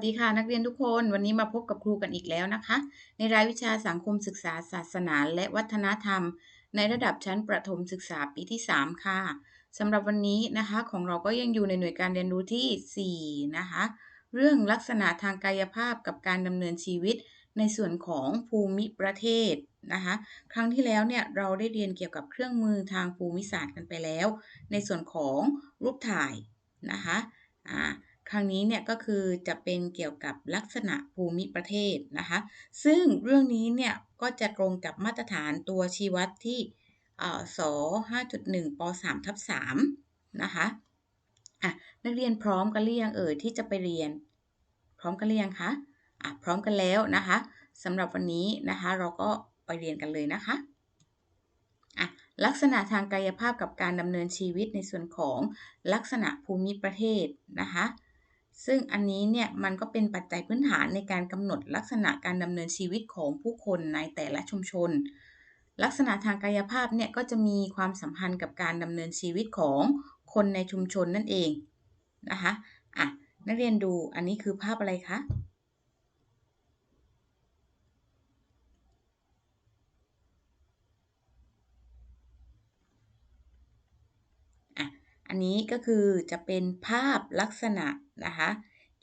สดีค่ะนักเรียนทุกคนวันนี้มาพบกับครูกันอีกแล้วนะคะ ในรายวิชาสังคมศึกษาศาสนาและวัฒนธรรม ในระดับชั้นประถมศึกษาปีที่ 3 ค่ะสำหรับวันนี้นะคะของเราก็ยังอยู่ในหน่วยการเรียนรู้ที่ 4 นะคะ เรื่องลักษณะทางกายภาพกับการดำเนินชีวิตในส่วนของภูมิประเทศนะคะครั้งที่แล้วเนี่ยเราได้เรียนเกี่ยวกับเครื่องมือทางภูมิศาสตร์กันไปแล้ว ในส่วนของรูปถ่ายนะคะอ่า ครั้งนี้เนี่ยก็คือจะเป็นเกี่ยวกับลักษณะภูมิประเทศนะคะ ซึ่งเรื่องนี้เนี่ยก็จะตรงกับมาตรฐานตัวชี้วัดที่ส5.1ป3ทับ3นะคะอะนักเรียนพร้อมกันหรือยังเอ่ยที่จะไปเรียน พร้อมกันหรือยังคะอะพร้อมกันแล้วนะคะสำหรับวันนี้นะคะ เราก็ไปเรียนกันเลยนะคะอะลักษณะทางกายภาพกับการดำเนินชีวิตในส่วนของลักษณะภูมิประเทศนะคะ ซึ่งอันนี้เนี่ยมันก็เป็นปัจจัยพื้นฐานในการกำหนดลักษณะการดำเนินชีวิตของผู้คนในแต่ละชุมชน ลักษณะทางกายภาพเนี่ยก็จะมีความสัมพันธ์กับการดำเนินชีวิตของคนในชุมชนนั่นเองนะคะอะนักเรียนดูอันนี้คือภาพอะไรคะ อันนี้ก็คือจะเป็นภาพลักษณะนะคะ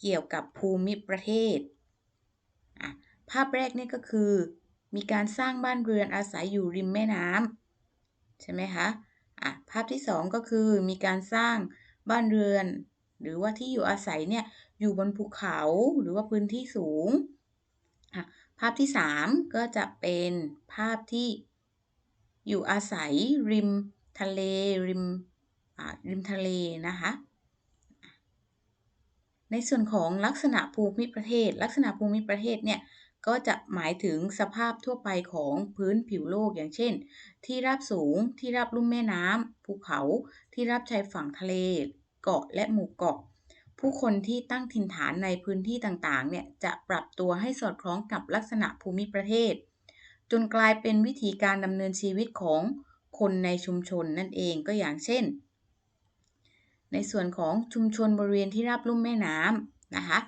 เกี่ยวกับภูมิประเทศ ภาพแรกนี่ก็คือ มีการสร้างบ้านเรือนอาศัยอยู่ริมแม่น้ำใช่ไหมคะะภาพที่2ก็คือมีการสร้างบ้านเรือน หรือว่าที่อยู่อาศัยเนี่ยอยู่บนภูเขาหรือว่าพื้นที่สูง ภาพที่ 3 ก็จะเป็นภาพที่อยู่อาศัยริมทะเลริม ริมทะเลนะคะ ในส่วนของลักษณะภูมิประเทศ ลักษณะภูมิประเทศเนี่ยก็จะหมายถึงสภาพทั่วไปของพื้นผิวโลกอย่างเช่น ที่ราบสูงที่ราบลุ่มแม่น้ำภูเขาที่ราบชายฝั่งทะเล เกาะและหมู่เกาะ ผู้คนที่ตั้งถิ่นฐานในพื้นที่ต่างๆเนี่ยจะปรับตัวให้สอดคล้องกับลักษณะภูมิประเทศ จนกลายเป็นวิธีการดำเนินชีวิตของคนในชุมชนนั่นเองก็อย่างเช่น ในส่วนของชุมชนบริเวณที่ราบลุ่มแม่น้ำนะคะ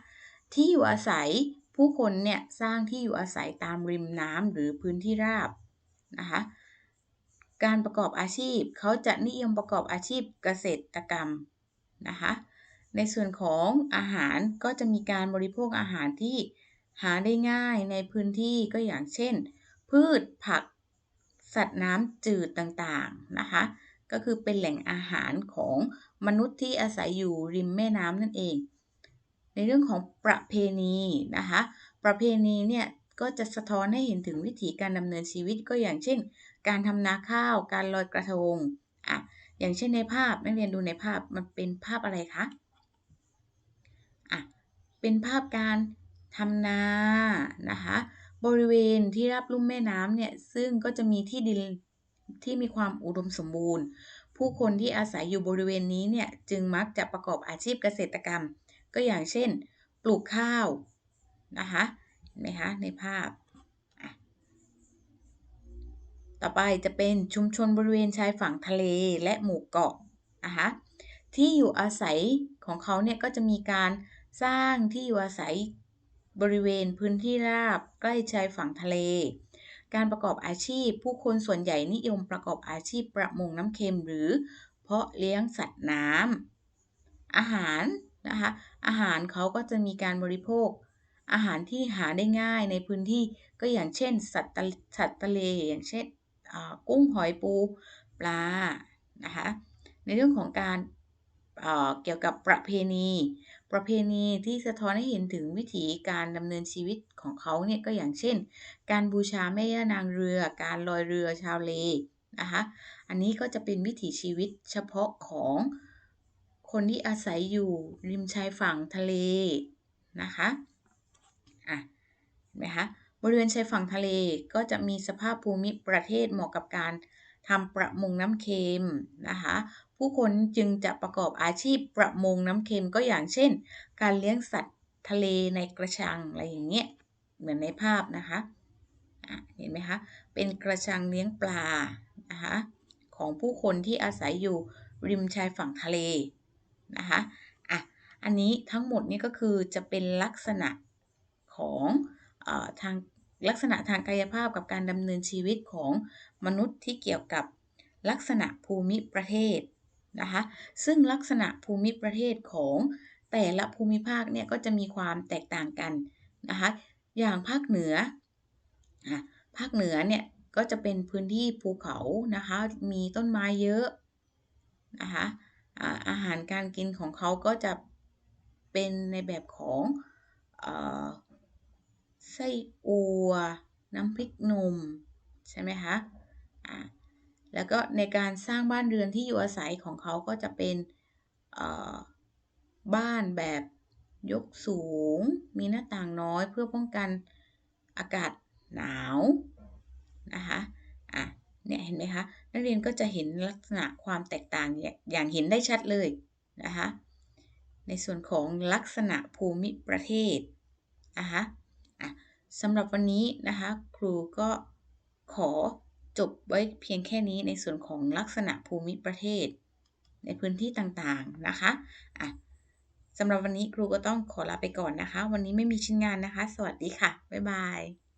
ที่อยู่อาศัยผู้คนเนี่ยสร้างที่อยู่อาศัยตามริมน้ำหรือพื้นที่ราบนะคะการประกอบอาชีพเขาจะนิยมประกอบอาชีพเกษตรกรรมนะคะในส่วนของอาหารก็จะมีการบริโภคอาหารที่หาได้ง่ายในพื้นที่ก็อย่างเช่น พืชผักสัตว์น้ำจืดต่างๆนะคะก็คือเป็นแหล่งอาหารของ มนุษย์ที่อาศัยอยู่ริมแม่น้ำนั่นเอง ในเรื่องของประเพณีนะคะ ประเพณีเนี่ยก็จะสะท้อนให้เห็นถึงวิถีการดำเนินชีวิตก็อย่างเช่น การทำนาข้าว การลอยกระทงอะอย่างเช่นในภาพนักเรียนดูในภาพมันเป็นภาพอะไรคะอะเป็นภาพการทำนานะคะบริเวณที่รับลุ่มแม่น้ำเนี่ยซึ่งก็จะมีที่ดินที่มีความอุดมสมบูรณ์ ผู้คนที่อาศัยอยู่บริเวณนี้เนี่ยจึงมักจะประกอบอาชีพเกษตรกรรม ก็อย่างเช่น ปลูกข้าวนะคะเห็นไหมคะในภาพ ต่อไปจะเป็นชุมชนบริเวณชายฝั่งทะเลและหมู่เกาะนะคะที่อยู่อาศัยของเขาเนี่ยก็จะมีการสร้างที่อยู่อาศัยบริเวณพื้นที่ราบใกล้ชายฝั่งทะเล การประกอบอาชีพ ผู้คนส่วนใหญ่นิยมประกอบอาชีพประมงน้ำเค็มหรือ เพาะเลี้ยงสัตว์น้ำอาหารนะคะอาหารเขาก็จะมีการบริโภค อาหารที่หาได้ง่ายในพื้นที่ก็อย่างเช่น สัตว์สัตว์ทะเลอย่างเช่นกุ้งหอยปูปลานะคะในเรื่องของการ เกี่ยวกับประเพณี ประเพณีที่สะท้อนให้เห็นถึงวิถีการดำเนินชีวิตของเขาเนี่ยก็อย่างเช่น การบูชาแม่ย่านางเรือ การลอยเรือชาวเลนะคะอันนี้ก็จะเป็นวิถีชีวิตเฉพาะของคนที่อาศัยอยู่ริมชายฝั่งทะเลนะคะอะเห็นไหมคะบริเวณชายฝั่งทะเลก็จะมีสภาพภูมิประเทศเหมาะกับการทำประมงน้ำเค็มนะคะ ผู้คนจึงจะประกอบอาชีพประมงน้ำเค็มก็อย่างเช่น การเลี้ยงสัตว์ทะเลในกระชังอะไรอย่างเงี้ยเหมือนในภาพนะคะเห็นไหมคะ เป็นกระชังเลี้ยงปลานะคะของผู้คนที่อาศัยอยู่ริมชายฝั่งทะเลนะคะอะอันนี้ทั้งหมดนี่ก็คือจะเป็นลักษณะของอทางลักษณะทางกายภาพกับการดำเนินชีวิตของมนุษย์ที่เกี่ยวกับลักษณะภูมิประเทศ นะคะซึ่งลักษณะภูมิประเทศของแต่ละภูมิภาคเนี่ยก็จะมีความแตกต่างกันนะคะอย่างภาคเหนือภาคเหนือเนี่ยก็จะเป็นพื้นที่ภูเขานะคะมีต้นไม้เยอะนะคะอาหารการกินของเขาก็จะเป็นในแบบของไส้อัว น้ำพริกหนุ่ม ใช่ไหมคะะ แล้วก็ในการสร้างบ้านเรือนที่อยู่อาศัยของเขาก็จะเป็นบ้านแบบยกสูง มีหน้าต่างน้อยเพื่อป้องกันอากาศหนาวนะคะอะเนี่ยเห็นไหมคะ นักเรียนก็จะเห็นลักษณะความแตกต่างอย่างเห็นได้ชัดเลยนะคะ ในส่วนของลักษณะภูมิประเทศนะคะอะสำหรับวันนี้นะคะ ครูก็ขอ จบไว้เพียงแค่นี้ในส่วนของลักษณะภูมิประเทศ ในพื้นที่ต่างๆนะคะอะสำหรับวันนี้ครูก็ต้องขอลาไปก่อนนะคะ วันนี้ไม่มีชิ้นงานนะคะ สวัสดีค่ะ บ๊ายบาย